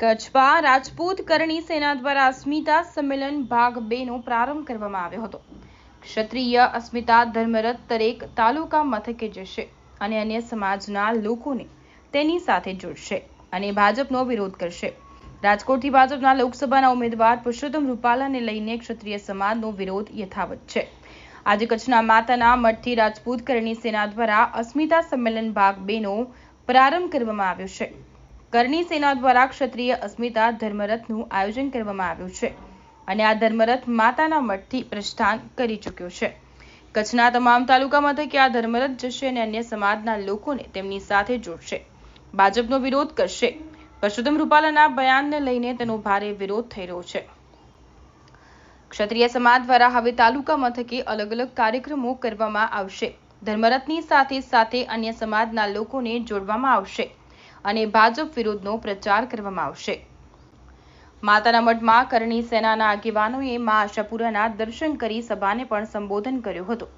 કચ્છમાં રાજપૂત કરણી સેના દ્વારા અસ્મિતા સંમેલન ભાગ બે નો પ્રારંભ કરવામાં આવ્યો હતો. ક્ષત્રિય અસ્મિતા ધર્મરથ દરેક તાલુકા મથકે જશે અને અન્ય સમાજના લોકોને તેની સાથે જોડશે અને ભાજપનો વિરોધ કરશે. રાજકોટથી ભાજપના લોકસભાના ઉમેદવાર પુરુષોત્તમ રૂપાલાને લઈને ક્ષત્રિય સમાજનો વિરોધ યથાવત છે. આજે કચ્છના માતાના મઠથી રાજપૂત કરણી સેના દ્વારા અસ્મિતા સંમેલન ભાગ બેનો પ્રારંભ કરવામાં આવ્યો છે. કરણી સેના દ્વારા ક્ષત્રિય અસ્મિતા ધર્મરથનું આયોજન કરવામાં આવ્યું છે અને આ ધર્મરથ માતાના મઠથી પ્રસ્થાન કરી ચૂક્યો છે. કચ્છના તમામ તાલુકા મથકે આ ધર્મરથ જશે અને અન્ય સમાજના લોકોને તેમની સાથે જોડશે. ભાજપનો વિરોધ કરશે. પરસોત્તમ રૂપાલાના બયાનને લઈને તેનો ભારે વિરોધ થઈ રહ્યો છે. ક્ષત્રિય સમાજ દ્વારા હવે તાલુકા મથકે અલગ અલગ કાર્યક્રમો કરવામાં આવશે. ધર્મરથની સાથે સાથે અન્ય સમાજના લોકોને જોડવામાં આવશે. અને ભાજપ વિરુદ્ધનો પ્રચાર કરવામાં આવશે. માતાના મઠમાં કરણી સેનાના આગેવાનોએ મા આશાપુરાના દર્શન કરી સભાને પણ સંબોધન કર્યું હતું,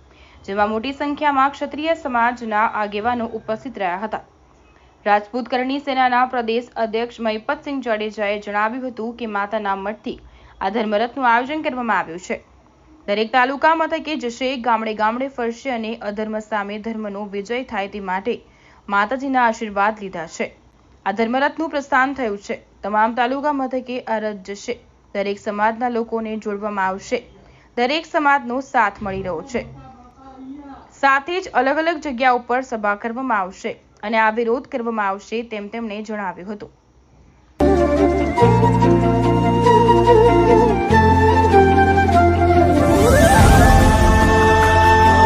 જેમાં મોટી સંખ્યામાં ક્ષત્રિય સમાજના આગેવાનો ઉપસ્થિત રહ્યા હતા. રાજપૂત કરણી સેનાના પ્રદેશ અધ્યક્ષ મહિપતસિંહ જાડેજાએ જણાવ્યું હતું કે માતાના મઠથી આ ધર્મરથનું આયોજન કરવામાં આવ્યું છે. દરેક તાલુકા મથકે જશે, ગામડે ગામડે ફરશે અને અધર્મ સામે ધર્મનો વિજય થાય તે માટે માતાજીના આશીર્વાદ લીધા છે. આ ધર્મરથનું પ્રસ્થાન થયું છે. તમામ તાલુકા મથકે આ જશે. દરેક સમાજના લોકોને જોડવામાં આવશે. દરેક સમાજનો સાથ મળી રહ્યો છે. સાથે જ અલગ અલગ જગ્યા ઉપર સભા કરવામાં આવશે અને આ વિરોધ કરવામાં આવશે તેમ તેમણે જણાવ્યું હતું.